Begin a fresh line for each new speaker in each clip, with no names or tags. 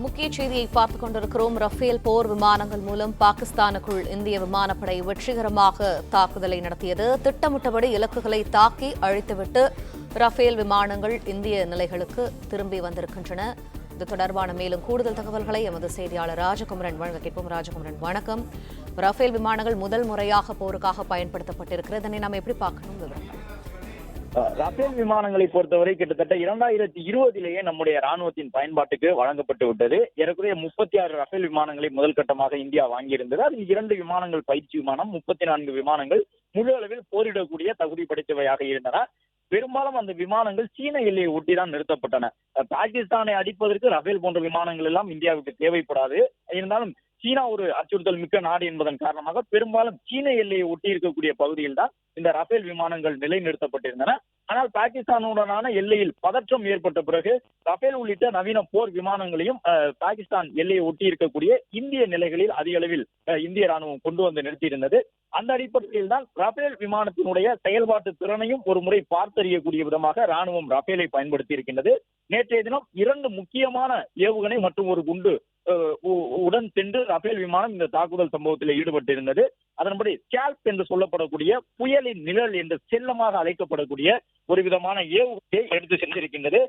முக்கிய செய்தியை பார்த்துக் கொண்டிருக்கிறோம். ரஃபேல் போர் விமானங்கள் மூலம் பாகிஸ்தானுக்குள் இந்திய விமானப்படை வெற்றிகரமாக தாக்குதலை நடத்தியது. திட்டமிட்டபடி இலக்குகளை தாக்கி அழித்துவிட்டு ரஃபேல் விமானங்கள் இந்திய நிலைகளுக்கு திரும்பி வந்திருக்கின்றன. இது தொடர்பான மேலும் கூடுதல் தகவல்களை எமது செய்தியாளர் ராஜகுமரன் வழங்க கேட்போம். ராஜகுமரன் வணக்கம். ரஃபேல் விமானங்கள் முதல் முறையாக போருக்காக பயன்படுத்தப்பட்டிருக்கிறது. இதனை நாம் எப்படி பார்க்கணும்? விவரங்கள்.
ரஃபேல் விமானங்களை பொறுத்தவரை கிட்டத்தட்ட இரண்டாயிரத்தி இருபதிலேயே நம்முடைய ராணுவத்தின் பயன்பாட்டுக்கு வழங்கப்பட்டு விட்டது. ஏறக்குறைய முப்பத்தி ஆறு ரஃபேல் விமானங்களை முதல் கட்டமாக இந்தியா வாங்கியிருந்தது. அதில் இரண்டு விமானங்கள் பயிற்சி விமானம் முப்பத்தி நான்கு விமானங்கள் முழு அளவில் போரிடக்கூடிய தகுதி படைத்தவையாக இருந்தன. பெரும்பாலும் அந்த விமானங்கள் சீன எல்லையை ஒட்டி தான் நிறுத்தப்பட்டன பாகிஸ்தானை அடிப்பதற்கு ரஃபேல் போன்ற விமானங்கள் எல்லாம் இந்தியாவுக்கு தேவைப்படாது. இருந்தாலும் சீனா ஒரு அச்சுறுத்தல் மிக்க நாடு என்பதன் காரணமாக பெரும்பாலும் சீன எல்லையை ஒட்டி இருக்கக்கூடிய பகுதியில் தான் இந்த ரஃபேல் விமானங்கள் நிலைநிறுத்தப்பட்டிருந்தன. ஆனால் பாகிஸ்தானுடனான எல்லையில் பதற்றம் ஏற்பட்ட பிறகு ரஃபேல் உள்ளிட்ட நவீன போர் விமானங்களையும் பாகிஸ்தான் எல்லையை ஒட்டி இருக்கக்கூடிய இந்திய நிலைகளில் அதிக அளவில் அஹ், இந்திய ராணுவம் கொண்டு வந்து நிறுத்தியிருந்தது. அந்த அடிப்படையில் தான் ரஃபேல் விமானத்தினுடைய செயல்பாட்டு திறனையும் ஒரு முறை பார்த்தறியக்கூடிய விதமாக ராணுவம் ரஃபேலை பயன்படுத்தி இருக்கின்றது நேற்றைய தினம் இரண்டு முக்கியமான ஏவுகணை மற்றும் ஒரு குண்டு சென்று ரஃபேல் விமானம் இந்த தாக்குதல் சம்பவத்தில் ஈடுபட்டிருந்தது. அதன்படி ஸ்கேல்ப் என்று சொல்லப்படக்கூடிய புயலின் நிழல் என்று செல்லமாக அழைக்கப்படக்கூடிய ஒரு விதமான ஏவுகணையை எடுத்து சென்றிருக்கின்றது.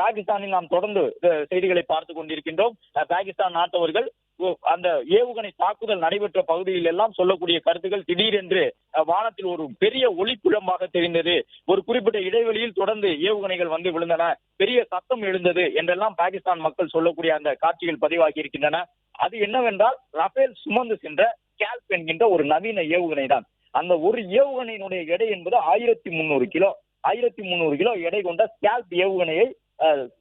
பாகிஸ்தானில் நாம் தொடர்ந்து செய்திகளை பார்த்து கொண்டிருக்கின்றோம். பாகிஸ்தான் நாட்டவர்கள் ஓ, அந்த ஏவுகணை தாக்குதல் நடைபெற்ற பகுதியில் எல்லாம் சொல்லக்கூடிய கருத்துக்கள் திடீரென்று வானத்தில் ஒரு பெரிய ஒளிப்புழமாக தெரிந்தது. ஒரு குறிப்பிட்ட இடைவெளியில் தொடர்ந்து ஏவுகணைகள் வந்து விழுந்தன. பெரிய சத்தம் எழுந்தது என்றெல்லாம் பாகிஸ்தான் மக்கள் சொல்லக்கூடிய அந்த காட்சிகள் பதிவாகி இருக்கின்றன. அது என்னவென்றால் ரஃபேல் சுமந்து சென்ற கேல்ப் என்கின்ற ஒரு நவீன ஏவுகணை தான். அந்த ஒரு ஏவுகணையினுடைய எடை என்பது ஆயிரத்தி முந்நூறு கிலோ. ஆயிரத்தி முந்நூறு கிலோ எடை கொண்ட ஸ்கேல்ப் ஏவுகணையை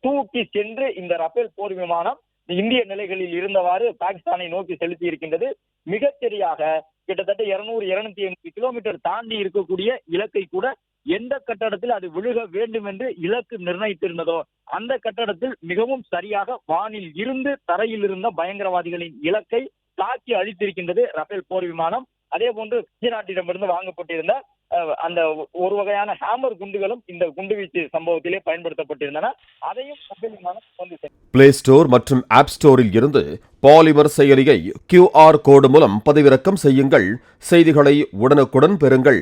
தூக்கி சென்று இந்த ரஃபேல் போர் விமானம் இந்திய நிலைகளில் இருந்தவாறு பாகிஸ்தானை நோக்கி செலுத்தி இருக்கின்றது. மிகச்சரியாக கிட்டத்தட்ட இருநூறு இருநூத்தி எண்பது கிலோமீட்டர் தாண்டி இருக்கக்கூடிய இலக்கை கூட எந்த கட்டடத்தில் அது விழுக வேண்டும் என்று இலக்கு நிர்ணயித்திருந்ததோ அந்த கட்டடத்தில் மிகவும் சரியாக வானில் இருந்து தரையில் இருந்த பயங்கரவாதிகளின் இலக்கை தாக்கி அழித்திருக்கின்றது ரஃபேல் போர் விமானம். அதே போன்று இந்திய நாட்டிடமிருந்து வாங்கப்பட்டிருந்த அந்த ஒரு வகையான ஹேமர் குண்டுகளும் இந்த குண்டுவீச்சு சம்பவத்திலே பயன்படுத்தப்பட்டிருந்தன. அதையும்
பிளே ஸ்டோர் மற்றும் ஆப் ஸ்டோரில் இருந்து பாலிமர் செயலியை கியூஆர் கோடு மூலம் பதிவிறக்கம் செய்யுங்கள். செய்திகளை உடனுக்குடன் பெறுங்கள்.